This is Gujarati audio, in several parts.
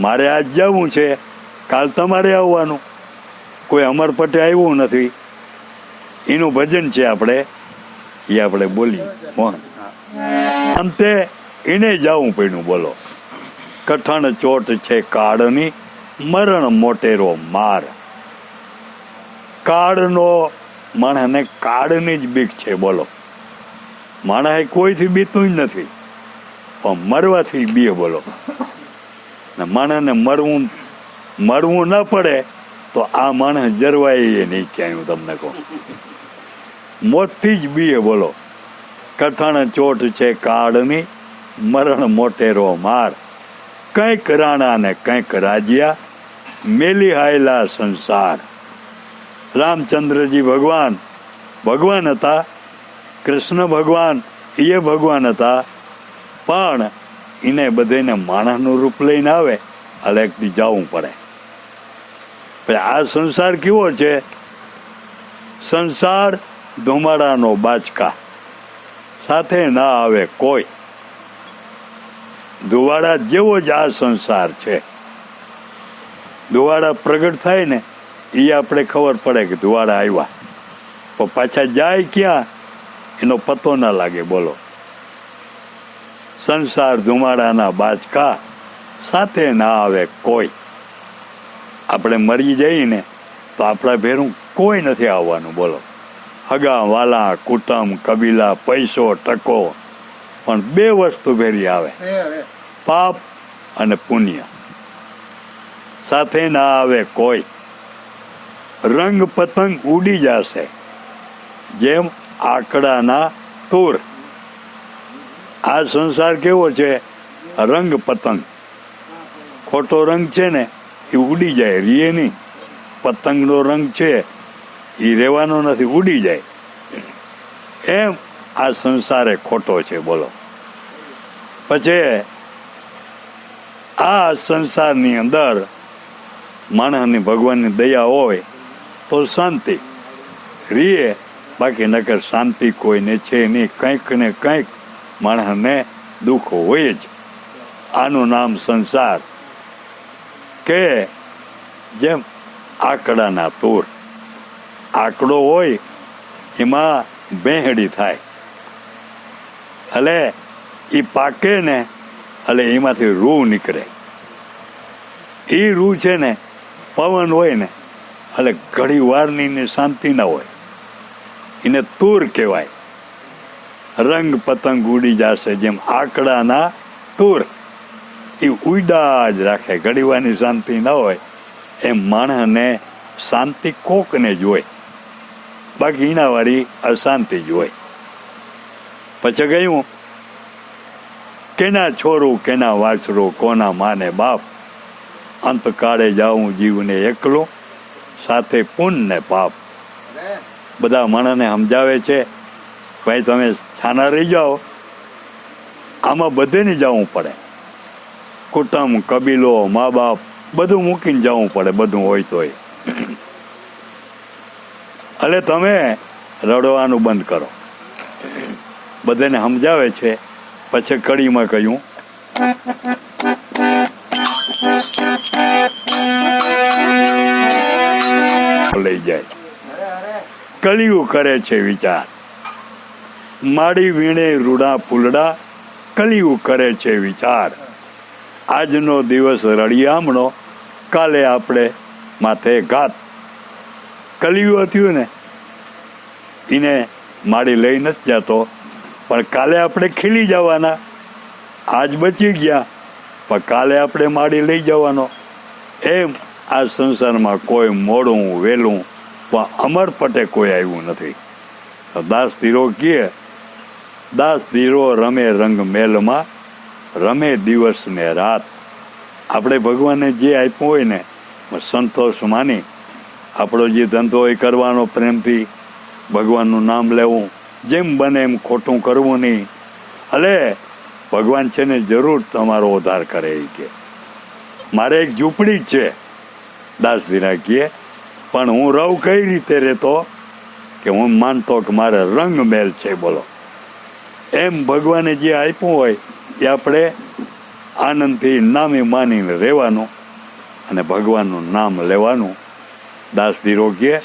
મારે આજ જવું છે. કાલ તમારે આવવાનું. કોઈ અમર પટે આવ્યું નથી. એનું ભજન છે આપણે. એ આપણે બોલીએ. મોહન. અંતે એને જવું પડ્યું, બોલો. કઠણ ચોટ છે કાળની, મરણ મોટેરો માર. કાળનો માણસને કાળની જ બીક છે, બોલો. માણસ કોઈથી બીતું જ નથી. પણ મરવાથી બીએ, બોલો. ને માણસને મરવું મરવું ન પડે તો આ માણસ જરવાય નહીં ક્યાંય હું તમને કહું. મોતથી જ બીએ બોલો. કઠણ ચોટ છે કાળની, મરણ મોટેરો માર. કંઈક રાણા ને કંઈક રાજ્યા, મેલી હાયલા સંસાર. રામચંદ્રજી ભગવાન ભગવાન હતા. કૃષ્ણ ભગવાન, એ ભગવાન હતા. પણ એને બધાને માણસનું રૂપ લઈને આવે એટલે એક દી જવું પડે. આ સંસાર કેવો છે? સંસાર ધુમાડાનો બાચકા સાથે ના આવે કોઈ. ધુવાડા જેવો જ આ સંસાર છે. ધુવાડા પ્રગટ થાય ને એ આપણે ખબર પડે કે ધુવાડા આવ્યા. પણ પાછા જાય ક્યાં? એનો પતો ના લાગે, બોલો. સંસાર ધુમાડાના બાચકા સાથે ના આવે કોઈ. આપણે મરી જઈએ ને તો આપણા ભેરું કોઈ નથી આવવાનું બોલો. હગા વાલા કુટુંબ કબીલા પૈસો ટકો પણ બે વસ્તુ ભેરી આવે. પાપ અને પુણ્ય. સાથે ના આવે કોઈ. રંગ પતંગ ઉડી જશે. જેમ આકડાના તૂર આ સંસાર કેવો છે? રંગ પતંગ. ખોટો રંગ છે ને, એ ઉડી જાય, રીએ નહીં. પતંગનો રંગ છે, એ રહેવાનો નથી, ઉડી જાય. એમ આ સંસારે ખોટો છે, બોલો. પછી આ સંસારની અંદર માણસની ભગવાનની દયા હોય તો શાંતિ. રીએ, બાકી નકર શાંતિ કોઈને છે નહીં, કંઈક ને કંઈક માણસને દુઃખ હોય જ. આનું નામ સંસાર. કે જેમ આકડાના તૂર. આકડો હોય, એમાં બેહડી થાય. એટલે એ પાકે ને એટલે એમાંથી રૂ નીકળે. એ રૂ છે ને, પવન હોય ને એટલે ઘડી વારની શાંતિ ના હોય. એને તૂર કહેવાય. રંગ પતંગ ઉડી જશે જેમ આકડાના ટૂર. એ ઉડા જ રાખે ઘડીવાની શાંતિ ન હોય એમ માણસને શાંતિ કોકને જોઈ બાકી એના અશાંતિ જ હોય. પછી ગયું કેના છોરું કેના વાછરું કોના માને બાપ? અંત કાળે જાઉં જીવને એકલો સાથે પુન ને પાપ બધા મણને સમજાવે છે ભાઈ તમે છાના રહી જાઓ. આમાં બધેને જવું પડે. કુટુંબ, કબીલો મા બાપ બધું મૂકીને જવું પડે, બધું હોય તોય. એટલે તમે રડવાનું બંધ કરો. બધાને સમજાવે છે. પછી કડીમાં કહ્યું, લઈ જાય. કલિયું કરે છે વિચાર. માડી વીણે રૂડા ફૂલડા કલિયું કરે છે વિચાર. આજનો દિવસ રળિયામણો, કાલે આપણે માથે ઘાત. કલિયું થયું ને, એને માડી લઈ નથી જતો, પણ કાલે આપણે ખીલી જવાના. આજ બચી ગયા, પણ કાલે આપણે માડી લઈ જવાનો. એમ આ સંસારમાં કોઈ મોડું, વહેલું, પણ અમર પટે કોઈ આવ્યું નથી. દાસ ધીરો કહે દાસ ધીરો રમે રંગ મેલમાં, રમે દિવસ ને રાત. આપણે ભગવાને જે આપ્યું હોય ને સંતોષ માની. આપણો જે ધંધો એ કરવાનો પ્રેમથી ભગવાનનું નામ લેવું, જેમ બને એમ ખોટું કરવું નહીં. અલે, ભગવાન છે ને જરૂર તમારો ઉદ્ધાર કરે એ કે. મારે એક ઝૂંપડી જ છે. દાસધીરા કહે, પણ હું રહું કઈ રીતે રહેતો? કે હું માનતો કે મારે રંગ મેલ છે, બોલો. એમ ભગવાને જે આપ્યું હોય એ આપણે આનંદથી નામે માનીને રહેવાનું અને ભગવાનનું નામ લેવાનું. દાસ કહે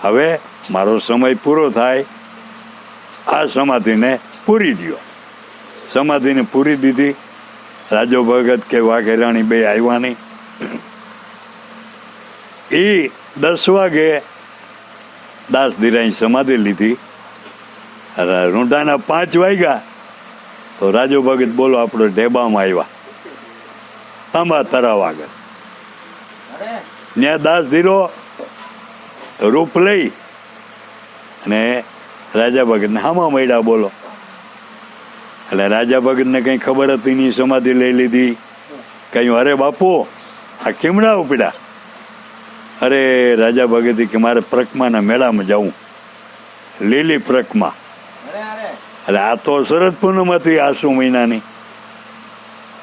હવે મારો સમય પૂરો થાય. આ સમાધિને પૂરી દ્યો. સમાધિને પૂરી દીધી. રાજો ભગત કે વાઘેરાણી બે આવ્યા એ દસ વાગે દાસ ધીરાઈ સમાધિ લીધી. રૂંઢાના પાંચ વાગ્યા. તો રાજુ ભગત બોલો, આપણો ઢેબામાં આવ્યા. તાંબા તરાવ આગળ. ત્યાં દાસ ધીરો, રૂપ લઈ અને રાજા ભગતને હામાં મળ્યા બોલો. એટલે રાજા ભગતને કંઈ ખબર હતી નહીં, સમાધિ લઈ લીધી. કહ્યું અરે બાપુ, આ કેમડા ઉપડ્યા? અરે રાજા ભગતે કે મારે પ્રકમાના મેળામાં જવું લીલી પ્રકમા. એટલે આ તો શરદ પૂનમ હતી આસુ મહિનાની.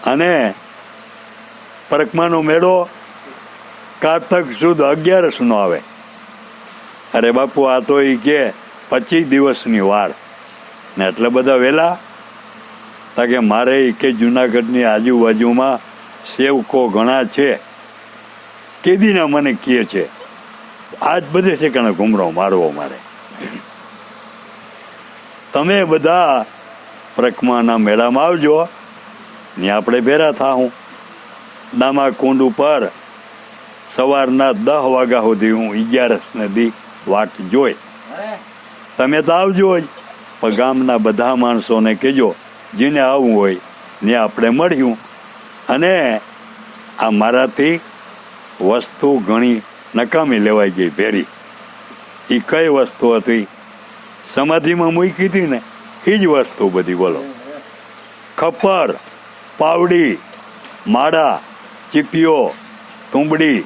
અને પરકમાનો મેળો કારતક સુદ અગિયારસનો આવે. અરે બાપુ, આ તો એ કે પચીસ દિવસની વાર. ને એટલે બધા વહેલા તા કે મારે એ કે જુનાગઢની આજુબાજુમાં સેવકો ઘણા છે. કેદીના મને કહે છે, આજ બધે ઠેકાણે ઘૂમરો મારવો મારે. તમે બધા પ્રકમાના મેળામાં આવજો. ને આપણે ભેરા થાહું. દામા કુંડ ઉપર સવારના દહ વાગ્યા સુધી હું અગિયારસ નદી વાટ જોઈ. તમે તો આવજો જ, પણ ગામના બધા માણસોને કહેજો, જેને આવવું હોય ને આપણે મળ્યું. અને આ મારાથી વસ્તુ ઘણી નકામી લેવાઈ ગઈ ભેરી. એ કઈ વસ્તુ હતી? સમાધિમાં મૂકી હતી ને એ જ વસ્તુ બધી, બોલો. ખપ્પર, પાવડી માળા ચીપીઓ તુંબડી,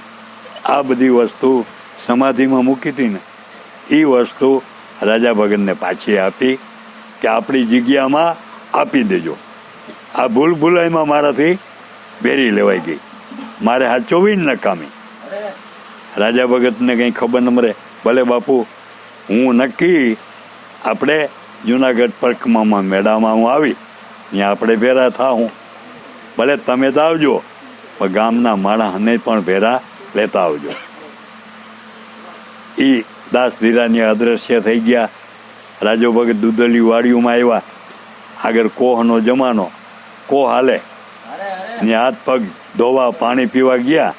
આ બધી વસ્તુ સમાધિમાં મૂકી હતી ને એ વસ્તુ રાજા ભગતને પાછી આપી કે આપણી જગ્યામાં આપી દેજો. આ ભૂલ ભૂલાઈમાં મારાથી ભેરી લેવાઈ ગઈ. મારે હા ચોવીસ નકામી. રાજા ભગતને કંઈ ખબર ન મરે ભલે બાપુ, હું નક્કી આપણે જુનાગઢ પરકમામાં મેળામાં હું આવી, ત્યાં આપણે ભેરા થાઉં ભલે તમે તો આવજો, પણ ગામના માણસને પણ ભેરા લેતા આવજો. એ દાસ ધીરાની અદ્રશ્ય થઈ ગયા. રાજો ભગત દુધલી વાડીઓમાં આવ્યા. આગળ કોહનો જમાનો. કોહ હાલે? ને હાથ પગ ધોવા, પાણી પીવા ગયા.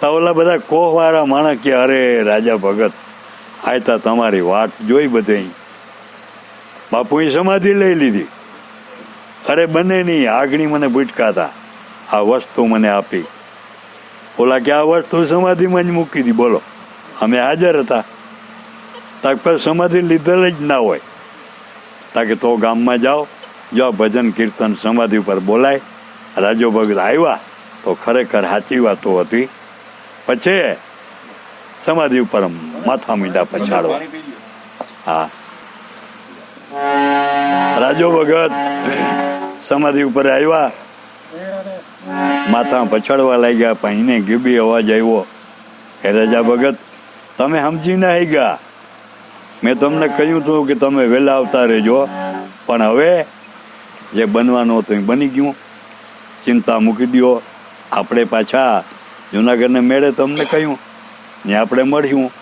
તો ઓલા બધા કોહવાળા માણસ કે, અરે, રાજા ભગત આયતા તમારી વાત જોઈ બધે બાપુએ સમાધિ લઈ લીધી. અરે બંને નહીં આગણી મને ભૂટકાતા આ વસ્તુ મને આપી. ઓલા કે આ વસ્તુ સમાધિમાં જ મૂકી દી, બોલો. અમે હાજર હતા. તાક પર સમાધિ લીધેલ જ ના હોય. તાકે તો ગામમાં જાઓ, જો ભજન કીર્તન સમાધિ ઉપર બોલાય, રાજો ભગત આવ્યા, તો ખરેખર સાચી વાતો હતી. પછી સમાધિ ઉપર માથા મીંડા પછાડવા. હા. રાજો ભગત, સમાધિ ઉપર આવ્યા. માથા પછાડવા લાગ્યા પણ એને ગીબી અવાજ આવ્યો. કે રાજા ભગત, તમે સમજી ના ગયા. મેં તમને કહ્યું હતું કે તમે વહેલા આવતા રહેજો. પણ હવે જે બનવાનું હતું એ બની ગયું. ચિંતા મૂકી દો આપણે પાછા જુનાગઢને મેળે તમને કહ્યું ને આપણે મળ્યું.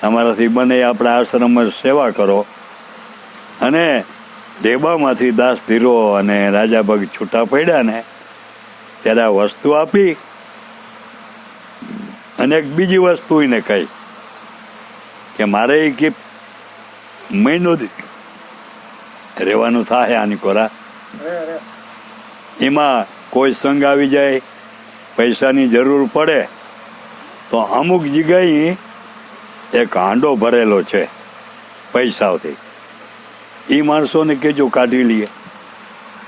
તમારાથી બને આપણા આશ્રમમાં સેવા કરો. અને દેબામાંથી દાસ ધીરો અને રાજા ભગ છૂટા પડ્યા ને, ત્યારે આ વસ્તુ આપી અને એક બીજી વસ્તુ એને કહી કે મારે કે મહિનો રહેવાનું થાય આની કોરા. એમાં કોઈ સંઘ આવી જાય, પૈસાની જરૂર પડે, તો અમુક જગ્યાએ એક હાંડો ભરેલો છે પૈસાઓથી એ માણસોને કેજો કાઢી લઈએ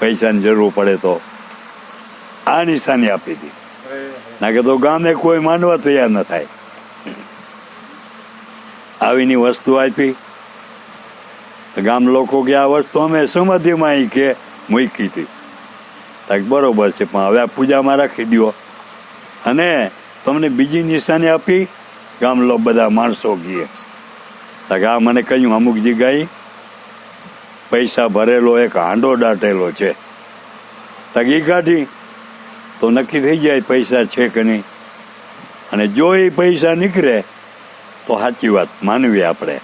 પૈસાની જરૂર પડે તો આ નિશાની આપી હતી ના કે તો ગામે કોઈ માનવા તૈયાર ન થાય. આવીની વસ્તુ આપી. ગામ લોકો કે આ વસ્તુ અમે સમાધિમાં કે મૂકી હતી બરોબર છે, પણ હવે આ પૂજામાં રાખી દો અને તમને બીજી નિશાની આપી ગામ લોકો બધા માણસો તાક આ મને કહ્યું, અમુક જગ્યાએ પૈસા ભરેલો એક હાંડો દાટેલો છે. તગી કાઢી. તો નક્કી થઈ જાય પૈસા છે કે નહીં. અને જો એ પૈસા નીકળે, તો સાચી વાત માનવી આપણે.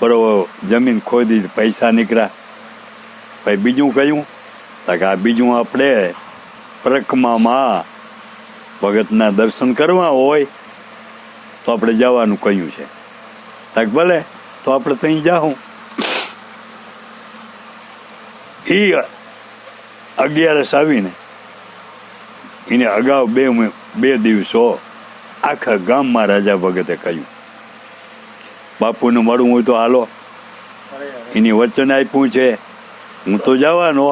બરોબર જમીન ખોદી, પૈસા નીકળ્યા. પછી બીજું કયું તો કે આ બીજું આપણે પ્રકમામાં ભગતના દર્શન કરવા હોય તો આપણે જવાનું કહ્યું છે? તક ભલે, તો આપણે ત્યાં જાઉં એ અગિયારસ આવીને એને અગાઉ બે બે દિવસો આખા ગામમાં રાજા ભગતે કહ્યું, બાપુને મળવું હોય તો હાલો. એની વચન આપ્યું છે. હું તો જવાનો,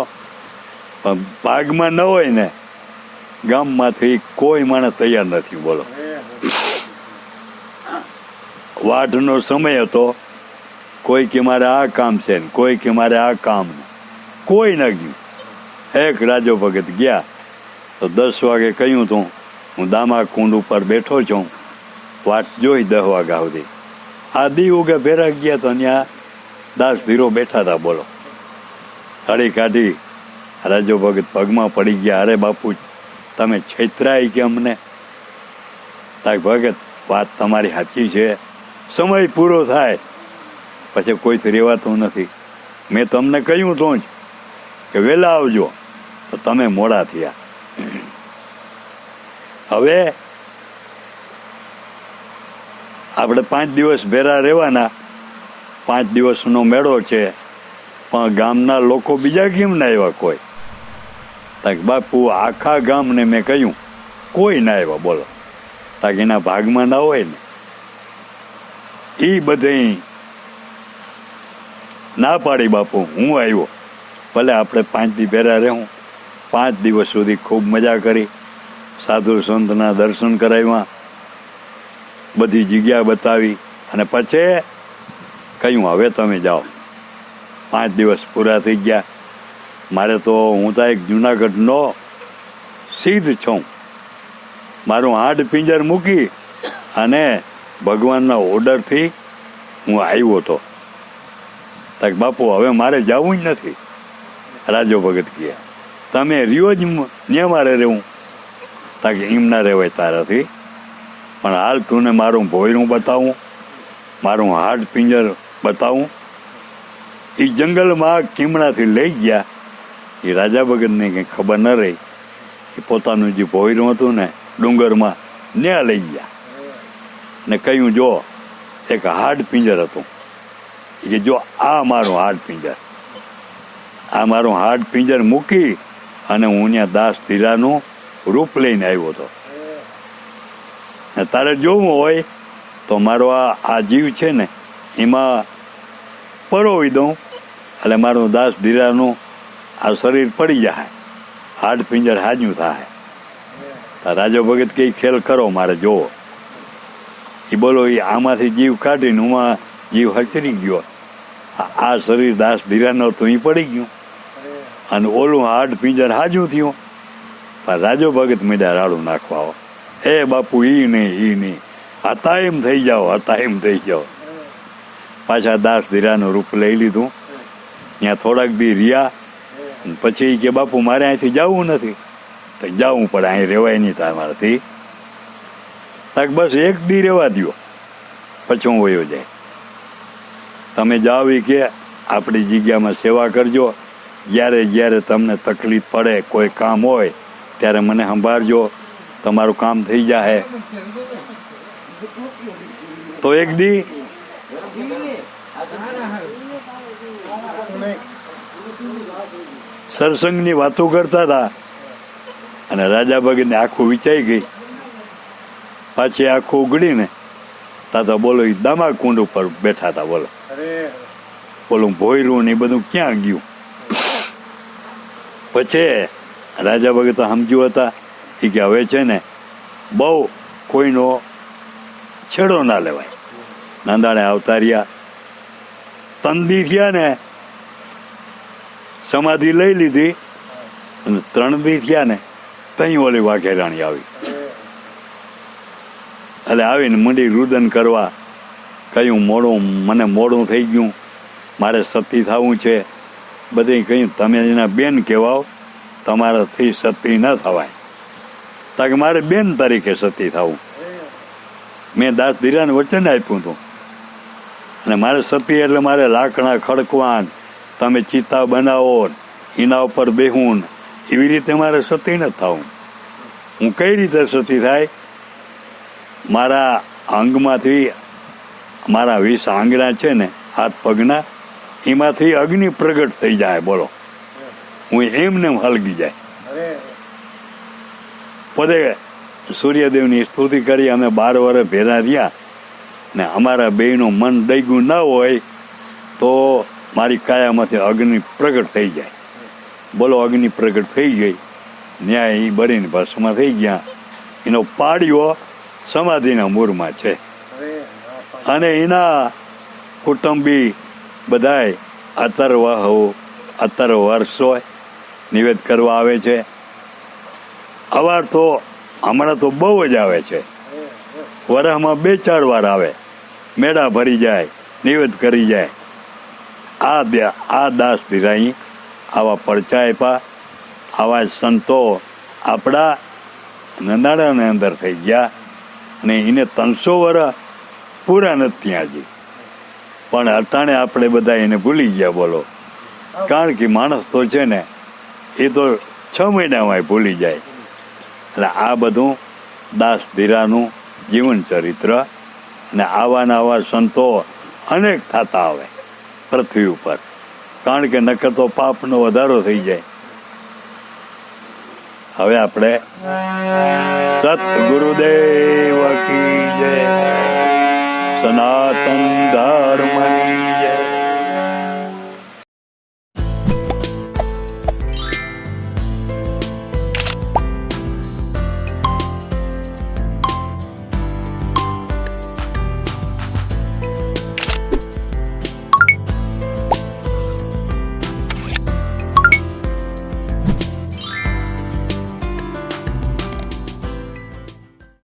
પણ ભાગમાં ન હોય ને. ગામમાંથી કોઈ માણસ તૈયાર નથી, બોલો. વાઢનો સમય હતો. કોઈ કે મારે આ કામ છે ને કોઈ કે મારે આ કામ કોઈ ન ગયું. એક રાજો ભગત ગયા. તો દસ વાગે કહ્યું તું, હું દામા કુંડ ઉપર બેઠો છું. વાટ જોઈ દહ વાગ્યા સુધી. આ દી ઉગે ભેરા ગયા તો ત્યાં દાસ ધીરો બેઠા હતા બોલો. હળી કાઢી. રાજો ભગત પગમાં પડી ગયા, અરે બાપુ, તમે છેતરાય કે અમને? તાક ભગત, વાત તમારી સાચી છે. સમય પૂરો થાય. પછી કોઈથી રહેવાતું નથી. મેં તમને કહ્યું તો જ કે વહેલા આવજો, તો તમે મોડા થયા. હવે આપણે પાંચ દિવસ ભેરા રહેવાના. પાંચ દિવસનો મેળો છે, પણ ગામના લોકો બીજા કેમ ના આવ્યા કોઈ? બાપુ, આખા ગામને મેં કહ્યું, કોઈ ના આવ્યા, બોલો. તાકી એના ભાગમાં ના હોય ને. એ બધે ના પાડી બાપુ, હું આવ્યો. ભલે આપણે પાંચ દી પહેરા રહેવું પાંચ દિવસ સુધી ખૂબ મજા કરી. સાધુ સંતના દર્શન કરાવ્યા. બધી જગ્યા બતાવી અને પછી કહ્યું, હવે તમે જાઓ. પાંચ દિવસ પૂરા થઈ ગયા. મારે તો હું તો એક જૂનાગઢનો સિદ્ધ છું. મારું હાડ પિંજર મૂકી અને ભગવાનના ઓર્ડરથી હું આવ્યો હતો તક બાપુ, હવે મારે જવું જ નથી. રાજો ભગત કહે તમે રહ્યો જ ને મારે રહેવું? તાકે એમ ના રહેવાય તારાથી. પણ હાલ તું મારું ભોયરું બતાવું. મારું હાડ પિંજર બતાવું. એ જંગલમાં કીમણાથી લઈ ગયા. એ રાજા ભગતને કંઈ ખબર ન રહી. એ પોતાનું જે ભોયરું હતું ને ડુંગરમાં, ન્યા લઈ ગયા. ને કહ્યું, જો, એક હાડ પિંજર હતું. કે, જો, આ મારું હાડ પિંજર. આ મારું હાડ પિંજર મૂકી અને હું ત્યાં દાસ ધીરાનું રૂપ લઈને આવ્યો હતો. ને તારે જોવું હોય તો મારો આ આ જીવ છે ને, એમાં પરોવી દઉં, એટલે મારું દાસ ધીરાનું આ શરીર પડી જાય. હાડ પિંજર હાજું થાય. રાજો ભગત કઈ ખેલ કરો, મારે જોવો. એ બોલો એ આમાંથી જીવ કાઢીને ઉમાં જીવ હચરી ગયો. આ- શરીર દાસ ધીરાનો તો એ પડી ગયું. અને ઓલું હાડ પિંજર હાજું થયું. પણ રાજો ભગત મીડા રાડું નાખવા હે બાપુ, ઈ નહીં ઈ નહીં. હતા એમ થઈ જાઓ હતા એમ થઈ જાઓ. પાછા દાસ ધીરાનું રૂપ લઈ લીધું. ત્યાં થોડાક બી રહ્યા. પછી કે, બાપુ, મારે અહીંથી જવું નથી. તો જવું પડે અહીં રહેવાય નહીં તમારાથી તક બસ એક દી રહેવા દો પછી હું વયો જાય. તમે જાઓ એ કે આપણી જગ્યામાં સેવા કરજો. જ્યારે જ્યારે તમને તકલીફ પડે, કોઈ કામ હોય, ત્યારે મને સંભાળજો. તમારું કામ થઈ જાય તો એક દી? સત્સંગની વાતો કરતા હતા. અને રાજા ભગતને આખું વિચારી ગઈ. પાછી આખું ઉગડીને તા તો બોલો ઈ દામા કુંડ ઉપર બેઠા હતા બોલો. બોલું ભોયરું ને એ બધું ક્યાં ગયું? પછી રાજા ભગત સમજ્યું હતા એ કે હવે છે ને બહુ કોઈનો છેડો ના લેવાય. નાંદાણે આવતા રહ્યા તંદી થયા ને સમાધિ લઈ લીધી અને ત્રણ દી થયા ને તઈ ઓલી વાઘેરાણી આવી. એટલે આવીને મંડી રુદન કરવા કહ્યું, મોડું, મને મોડું થઈ ગયું. મારે સતી થવું છે. બધી કહ્યું, તમે એના બેન કહેવાઓ. તમારાથી સતી ન થવાય. તાકે મારે બેન તરીકે સતી થવું. મેં દાસ ધીરાને વચન આપ્યું હતું. અને મારે સતી એટલે મારે લાકડા ખડકવાન, તમે ચિત્તા બનાવો એના ઉપર બેહું એવી રીતે મારે સતી ન થવું. હું કઈ રીતે સતી થાય? મારા અંગમાંથી મારા વીસ આંગણા છે ને હાથ પગના એમાંથી અગ્નિ પ્રગટ થઈ જાય બોલો. હું એમને એમ હલગી જાય. પોતે સૂર્યદેવની સ્તુતિ કરી અમે બાર વર્ષ ભેરા રહ્યા ને અમારા બેયનું મન દઈગું ન હોય તો મારી કાયામાંથી અગ્નિ પ્રગટ થઈ જાય. બોલો અગ્નિ પ્રગટ થઈ ગઈ. ન્યાય એ બળીને ભસ્મ થઈ ગયા. એનો પાડ્યો સમાધિના મૂળમાં છે. અને એના કુટુંબી બધાય અતરવાહો અતર વર્ષો નિવેદ કરવા આવે છે. અવાર તો હમણાં તો બહુ જ આવે છે. વરાહમાં બે ચાર વાર આવે. મેળા ભરી જાય, નિવેદ કરી જાય. આ આ દાસ ધીરાઈ આવા પડચા આપ્યા આવા સંતો આપણા નંદાણાની અંદર થઈ ગયા. અને એને ત્રણસો વર્ષ પૂરા નથી હજી. પણ અટાણે આપણે બધા એને ભૂલી ગયા બોલો. કારણ કે માણસ તો છે ને, એ તો છ મહિનામાં ભૂલી જાય. એટલે આ બધું દાસ ધીરાનું જીવન ચરિત્ર અને આવા નવા સંતો અનેક થતા આવે પૃથ્વી ઉપર. કારણ કે નકર તો પાપનો વધારો થઈ જાય. હવે આપણે સતગુરુદેવ કી જય સનાતન ધર્મની જય